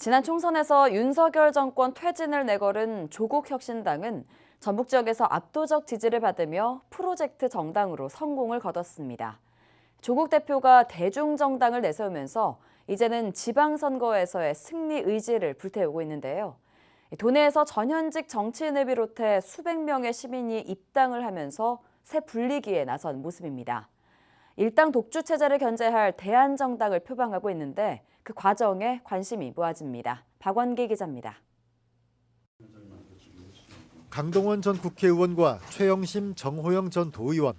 지난 총선에서 윤석열 정권 퇴진을 내걸은 조국 혁신당은 전북 지역에서 압도적 지지를 받으며 프로젝트 정당으로 성공을 거뒀습니다. 조국 대표가 대중정당을 내세우면서 이제는 지방선거에서의 승리 의지를 불태우고 있는데요. 도내에서 전현직 정치인을 비롯해 수백 명의 시민이 입당을 하면서 새 분리기에 나선 모습입니다. 일당 독주 체제를 견제할 대한정당을 표방하고 있는데 그 과정에 관심이 모아집니다. 박원기 기자입니다. 강동원 전 국회의원과 최영심, 정호영 전 도의원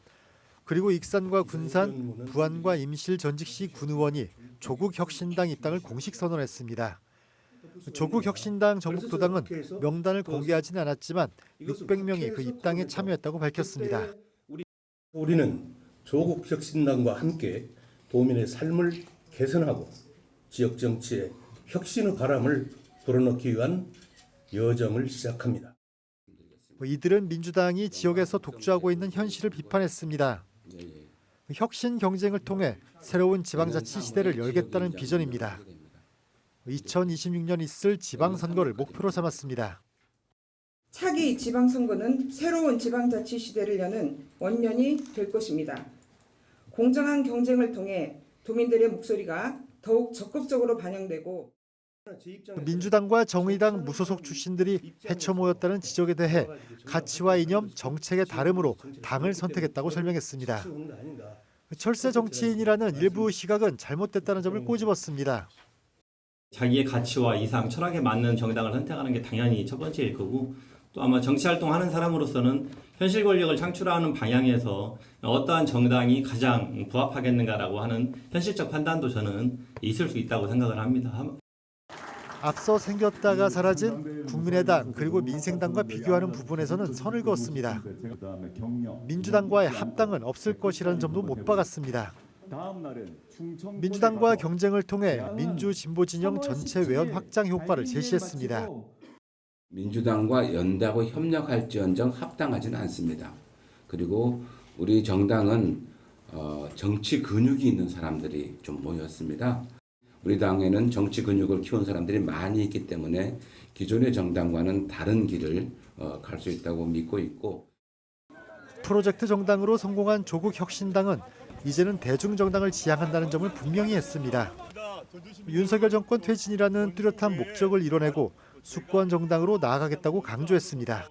그리고 익산과 군산, 부안과 임실 전직시 군의원이 조국 혁신당 입당을 공식 선언했습니다. 조국 혁신당 전북도당은 명단을 공개하지는 않았지만 600명이 그 입당에 참여했다고 밝혔습니다. 우리는 조국 혁신당과 함께 도민의 삶을 개선하고 지역 정치에 혁신의 바람을 불어넣기 위한 여정을 시작합니다. 이들은 민주당이 지역에서 독주하고 있는 현실을 비판했습니다. 혁신 경쟁을 통해 새로운 지방자치 시대를 열겠다는 비전입니다. 2026년 있을 지방선거를 목표로 삼았습니다. 차기 지방선거는 새로운 지방자치 시대를 여는 원년이 될 것입니다. 공정한 경쟁을 통해 도민들의 목소리가 더욱 적극적으로 반영되고 민주당과 정의당 무소속 출신들이 해쳐 모였다는 지적에 대해 가치와 이념, 정책의 다름으로 당을 선택했다고 설명했습니다. 철새 정치인이라는 일부 시각은 잘못됐다는 점을 꼬집었습니다. 자기의 가치와 이상, 철학에 맞는 정당을 선택하는 게 당연히 첫 번째일 거고 또 아마 정치 활동하는 사람으로서는 현실 권력을 창출하는 방향에서 어떠한 정당이 가장 부합하겠는가라고 하는 현실적 판단도 저는 있을 수 있다고 생각을 합니다. 앞서 생겼다가 사라진 국민의당 그리고 민생당과 비교하는 부분에서는 선을 그었습니다. 민주당과의 합당은 없을 것이라는 점도 못 박았습니다. 민주당과 경쟁을 통해 민주 진보 진영 전체 외연 확장 효과를 제시했습니다. 민주당과 연대하고 협력할지언정 합당하지는 않습니다. 그리고 우리 정당은 어, 정치 근육이 있는 사람들이 좀 모였습니다. 우리 당에는 정치 근육을 키운 사람들이 많이 있기 때문에 기존의 정당과는 다른 길을 어, 갈 수 있다고 믿고 있고 프로젝트 정당으로 성공한 조국 혁신당은 이제는 대중 정당을 지향한다는 점을 분명히 했습니다. 윤석열 정권 퇴진이라는 뚜렷한 목적을 이뤄내고 수권 정당으로 나아가겠다고 강조했습니다.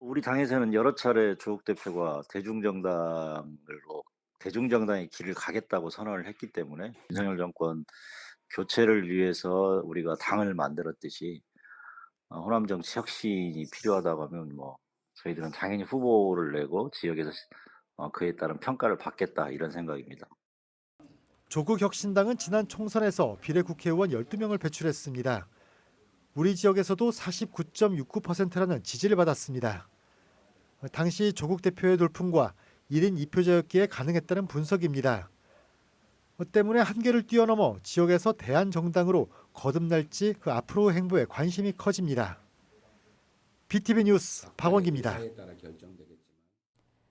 우리 당에서는 여러 차례 조국 대표가 대중정당으로 대중정당의 길을 가겠다고 선언을 했기 때문에 윤석열 정권 교체를 위해서 우리가 당을 만들었듯이 어, 호남 정치 혁신이 필요하다고 하면 뭐 저희들은 당연히 후보를 내고 지역에서 어, 그에 따른 평가를 받겠다 이런 생각입니다. 조국 혁신당은 지난 총선에서 비례 국회의원 12명을 배출했습니다. 우리 지역에서도 49.69%라는 지지를 받았습니다. 당시 조국 대표의 돌풍과 1인 2표제였기에 가능했다는 분석입니다. 때문에 한계를 뛰어넘어 지역에서 대한정당으로 거듭날지 그 앞으로 행보에 관심이 커집니다. BTV 뉴스 박원기입니다.